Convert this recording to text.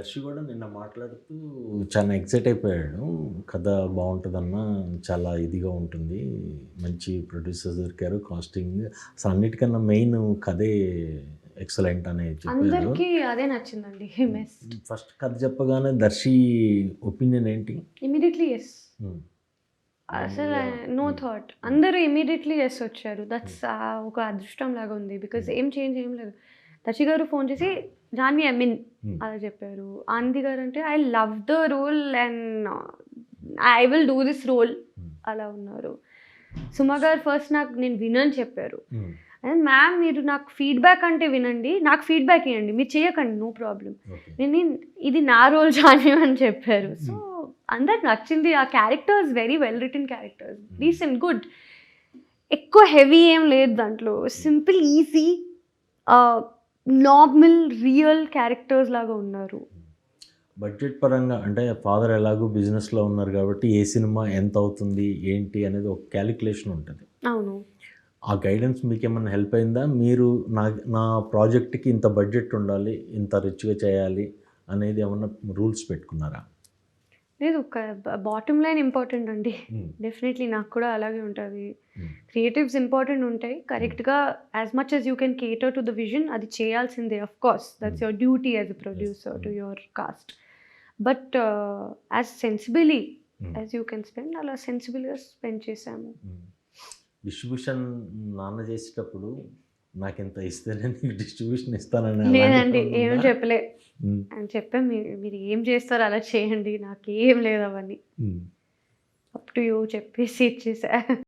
హర్షి కూడా నిన్న మాట్లాడుతూ చాలా ఎక్సైట్ అయిపోయాడు. కథ బాగుంటుందన్న చాలా ఇదిగా ఉంటుంది. మంచి ప్రొడ్యూసర్స్ దొరికారు. కాస్టింగ్ అసలు అన్నిటికన్నా మెయిన్ కథే ఎక్సలెంట్ అని చెప్పారు. అందరికీ అదే నచ్చిందండి. ఫస్ట్ కథ చెప్పగానే దర్శి ఒపీనియన్ ఏంటి? Immediately yes Hmm. అసలు. నో థాట్ అందరూ ఇమీడియట్లీ ఎస్ వచ్చారు. దట్స్ ఒక అదృష్టం లాగా ఉంది బికాజ్ ఏం చేంజ్ ఏం లేదు. దర్శి గారు ఫోన్ చేసి జాన్వి ఐ మీన్ Hmm. అలా చెప్పారు. ఆనంది గారు అంటే I love the role and I will do this role. Hmm. అలా ఉన్నారు. సుమ గారు ఫస్ట్ నాకు నేను వినని చెప్పారు. Hmm. అండ్ మ్యామ్ మీరు నాకు ఫీడ్బ్యాక్ అంటే వినండి. నాకు ఫీడ్బ్యాక్ ఇవ్వండి మీరు చేయకండి నో ప్రాబ్లం. నేను ఇది నా రోల్ జాన్వి అని చెప్పారు. సో అందరికి నచ్చింది. ఆ characters very well written characters decent good ఎక్కువ హెవీ ఏం లేదు దాంట్లో. Simple easy normal real characters లాగా ఉన్నారు. బడ్జెట్ పరంగా అంటే ఫాదర్ ఎలాగో బిజినెస్లో ఉన్నారు కాబట్టి ఏ సినిమా ఎంత అవుతుంది ఏంటి అనేది ఒక క్యాలిక్యులేషన్ ఉంటుంది. అవును. ఆ గైడెన్స్ మీకు ఏమైనా హెల్ప్ అయిందా? మీరు నా నా ప్రాజెక్ట్కి ఇంత బడ్జెట్ ఉండాలి ఇంత రిచ్గా చేయాలి అనేది ఏమన్నా రూల్స్ పెట్టుకున్నారా? లేదు బాటమ్ లైన్ ఇంపార్టెంట్ అండి. డెఫినెట్లీ నాకు కూడా అలాగే ఉంటుంది. Hmm. క్రియేటివ్స్ ఇంపార్టెంట్ ఉంటాయి. కరెక్ట్గా as much as you can cater to the vision అది చేయాల్సిందే of course that's your duty as a producer to your cast but as sensibly as you can spend అలా సెన్సిబుల్గా స్పెండ్ చేశాము. Distribution నాన్న చేసేటప్పుడు నాకు ఇంత ఇస్తేనే నీకు డిస్ట్రిబ్యూషన్ ఇస్తానని లేదండి ఏం? చెప్పలే అని చెప్పా మీరు ఏం చేస్తారో అలా చేయండి నాకు ఏం లేదు అవన్నీ. అప్ టు యూ చెప్పేసి ఇచ్చేసా